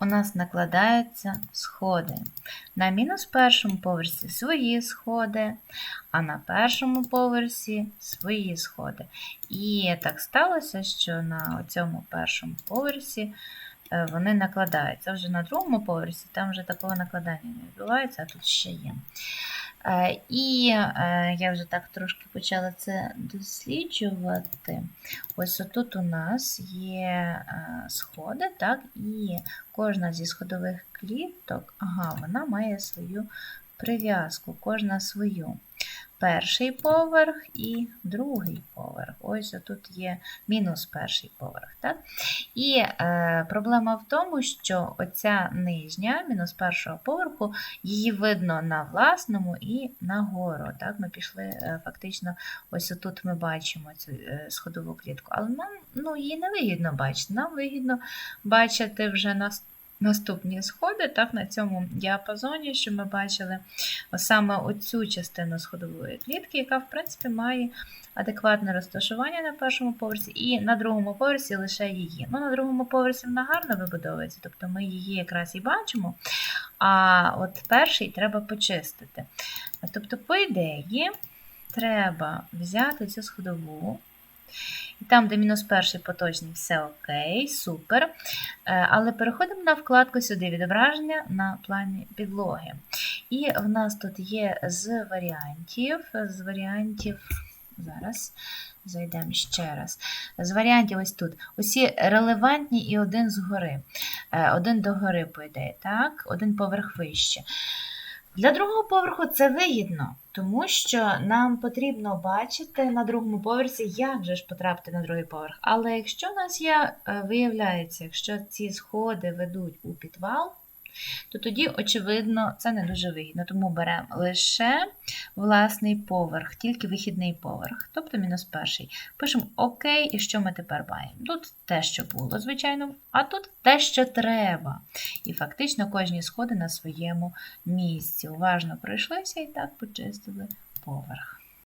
у нас накладаються сходи. На мінус першому поверсі свої сходи, а на першому поверсі свої сходи. І так сталося, що на цьому першому поверсі е, вони накладаються. Вже на другому поверсі там вже такого накладання не відбувається, а тут ще є. Е, І е, я вже так трошки почала це досліджувати. Ось отут у нас є е, сходи, так, і кожна зі сходових кліток, ага, вона має свою прив'язку, кожна свою. Перший поверх і другий поверх. Ось тут є мінус перший поверх. Так? І е, проблема в тому, що оця нижня, мінус першого поверху, її видно на власному і нагору. Так? Ми пішли е, фактично, ось отут ми бачимо цю е, сходову клітку, але нам ну, її не вигідно бачити. Нам вигідно бачити вже нас. Наступні сходи, так, на цьому діапазоні, що ми бачили саме оцю частину сходової клітки, яка, в принципі, має адекватне розташування на першому поверсі, і на другому поверсі лише її. Ну, на другому поверсі вона гарно вибудовується, тобто ми її якраз і бачимо. А от перший треба почистити. Тобто, по ідеї, треба взяти цю сходову. І там, де мінус перший поточний, все окей, супер. Е, Але переходимо на вкладку сюди відображення на плані підлоги. І в нас тут є з варіантів, з варіантів, зараз зайдемо ще раз. З варіантів ось тут. Усі релевантні і один згори. Е, Один догори, по так? Один поверх вище. Для другого поверху це вигідно, тому що нам потрібно бачити на другому поверсі, як же ж потрапити на другий поверх. Але якщо у нас є, е, виявляється, якщо ці сходи ведуть у підвал, то тоді, очевидно, це не дуже вигідно. Тому беремо лише власний поверх, тільки вихідний поверх, тобто мінус перший. Пишемо ОК, і що ми тепер маємо? Тут те, що було, звичайно, а тут те, що треба. І фактично кожні сходи на своєму місці. Уважно пройшлися і так почистили поверх.